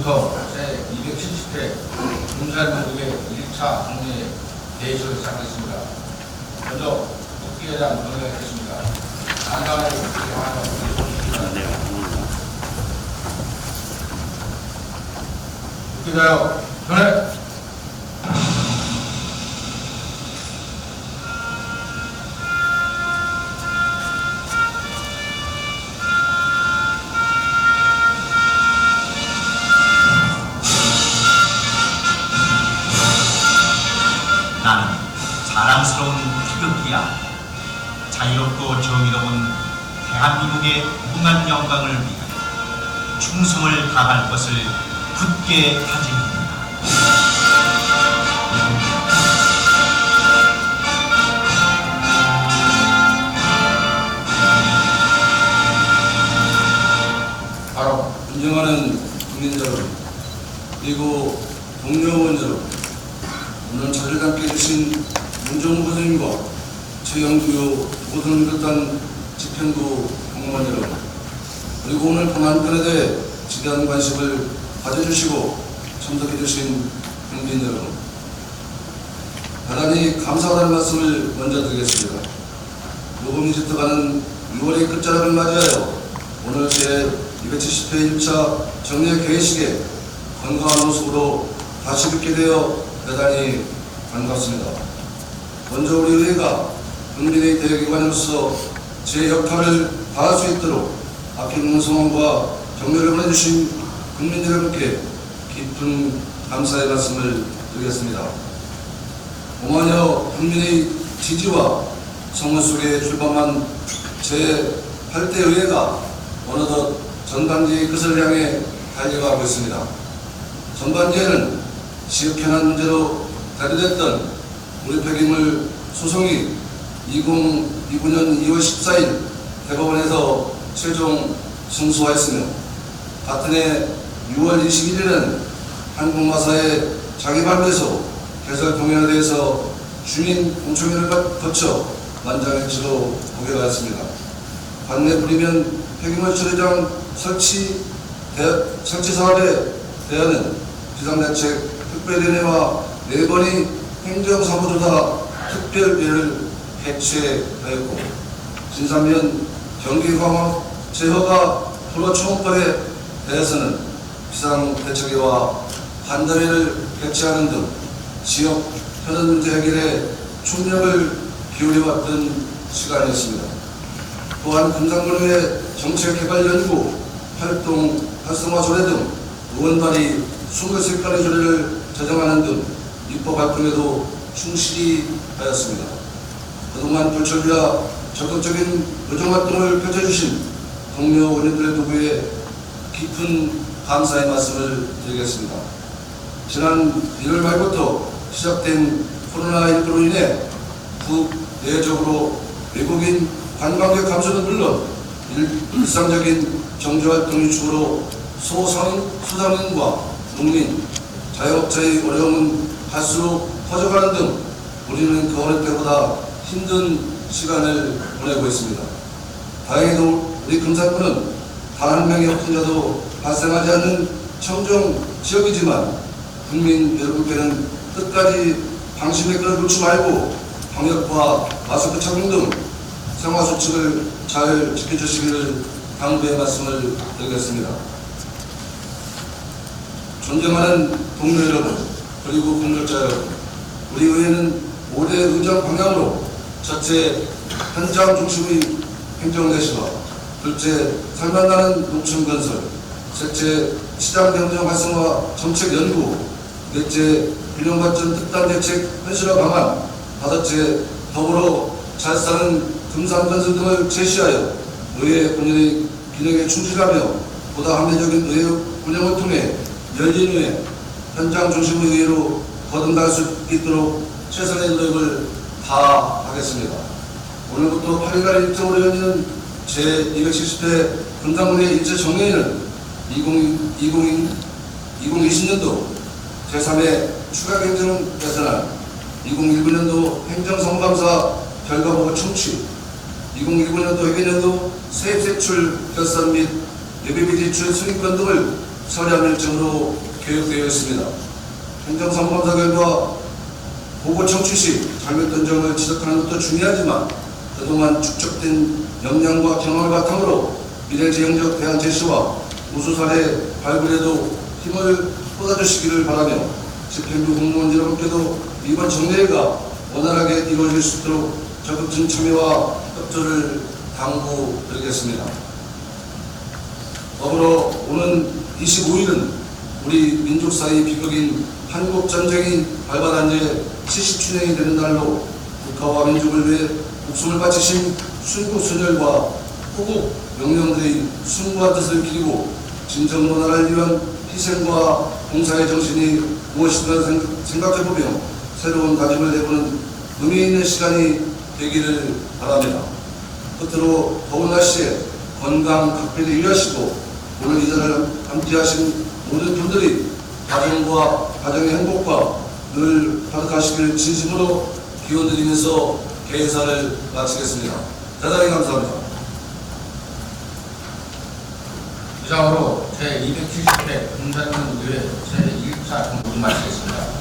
부터 제270회 군산민국의 1차 국내 대회를 시작하겠습니다. 먼저 국회의장 건의하겠습니다. 안강을 대화하는 국회의장 전해 자랑스러운 태극기야. 자유롭고 정의로운 대한민국의 무한 영광을 위하여 충성을 다할 것을 굳게 다짐합니다. 바로 존경하는 국민 여러분 그리고 동료 의원 여러분 오늘 자리를 함께 해주신 문정부 선생님과 최영규 비롯한 집행부 공무원 여러분 그리고 오늘 방한편에 대해 지대한 관심을 가져주시고 참석해 주신 국민 여러분 대단히 감사하다는 말씀을 먼저 드리겠습니다. 녹음이 집도가는 6월의 끝자락을 맞이하여 오늘 제 270회 1차 정례 개회식에 건강한 모습으로 다시 뵙게 되어 대단히 반갑습니다. 먼저 우리 의회가 국민의 대기관으로서 제 역할을 다할 수 있도록 아끼는 성원과 격려를 보내주신 국민 여러분께 깊은 감사의 말씀을 드리겠습니다. 오만여 국민의 지지와 성원 속에 출범한 제8대 의회가 어느덧 전반기의 끝을 향해 달려가고 있습니다. 전반기에는 지역현안 문제로 대두됐던 우리 폐기물 소송이 2029년 2월 14일 대법원에서 최종 승소하였으며 같은 해 6월 21일에는 한국마사의 자기 발표에서 개설 동의안에 대해서 주민 공청회를 거쳐 만장일치로 고결하였습니다. 관내 부리면 폐기물 처리장 설치, 대, 설치 사업에 대하는 비상대책 특별위원회와 네 번의 행정사무조사 특별위를 개최하였고 진사면 경기광업 제허가 프로 총벌에 대해서는 비상대책위와 판단회를 개최하는 등 지역 현안 문제 해결에 총력을 기울여왔던 시간이었습니다. 또한 금산군의 정책개발연구 활동 활성화 조례 등 의원발의 23건의 조례를 제정하는 등 입법 활동에도 충실히 하였습니다. 그동안 불철주야 적극적인 의정활동을 펼쳐주신 동료 의원님들의 도구에 깊은 감사의 말씀을 드리겠습니다. 지난 1월 말부터 시작된 코로나19로 인해 국내적으로 외국인 관광객 감소는 물론 일- 일상적인 경제활동 유축으로 소상인, 소상인과 농민, 자영업자의 어려움은 갈수록 커져가는 등 우리는 그 어느 때보다 힘든 시간을 보내고 있습니다. 다행히도 우리 금산군은 단 한 명의 확진자도 발생하지 않는 청정 지역이지만 국민 여러분께는 끝까지 방심의 끈을 놓지 말고 방역과 마스크 착용 등 생활 수칙을 잘 지켜주시기를 당부의 말씀을 드리겠습니다. 존경하는 동료 여러분 그리고 공직자 여러분 우리 의회는 올해 의정 방향으로 첫째 현장 중심의 행정대시와 둘째 살만나는 농촌 건설 셋째 시장 경쟁 활성화 정책 연구 넷째 균형 발전 특단 대책 현실화 방안 다섯째 더불어 잘 사는 금산 건설 등을 제시하여 의회 본연의 기능에 충실하며 보다 합리적인 의회 운영을 통해 열린 의회 현장 중심의 의회로 거듭날 수 있도록 최선의 노력을 다하겠습니다. 오늘부터 8일간 일정으로 열리는 제270회 금강군의 일제 정례회는 2020, 2020년도 제3회 추가 경정 예산안, 2019년도 행정성감사 결과보고 청취, 2019년도 회계년도 세입세출 결산 및 예비비 지출 승인권 등을 처리하는 일정으로 계획되어 있습니다. 행정상검사 결과 보고 청취 시 잘못된 점을 지적하는 것도 중요하지만 그동안 축적된 역량과 경험을 바탕으로 미래지향적 대안 제시와 우수 사례 발굴에도 힘을 쏟아주시기를 바라며 집행부 공무원 여러분께도 이번 정례회가 원활하게 이루어질 수 있도록 적극적인 참여와 협조를 당부드리겠습니다. 더불어 오는 25일은 우리 민족사의 비극인 한국전쟁이 발발한 지 70주년이 되는 날로 국가와 민족을 위해 목숨을 바치신 순국순열과 호국 명령들의 숭고한 뜻을 기리고 진정로 나라를 위한 희생과 봉사의 정신이 생- 생각해보며 새로운 다짐을 해보는 의미 있는 시간이 되기를 바랍니다. 끝으로 더운 날씨에 건강 각별히 유의하시고 오늘 이 자리를 함께하신 모든 분들이 가정과 가정의 행복과 늘 가득하시길 진심으로 기원드리면서 개회사를 마치겠습니다. 대단히 감사합니다. 이상으로 제270회 공산당 의회 제1차 공부 마치겠습니다.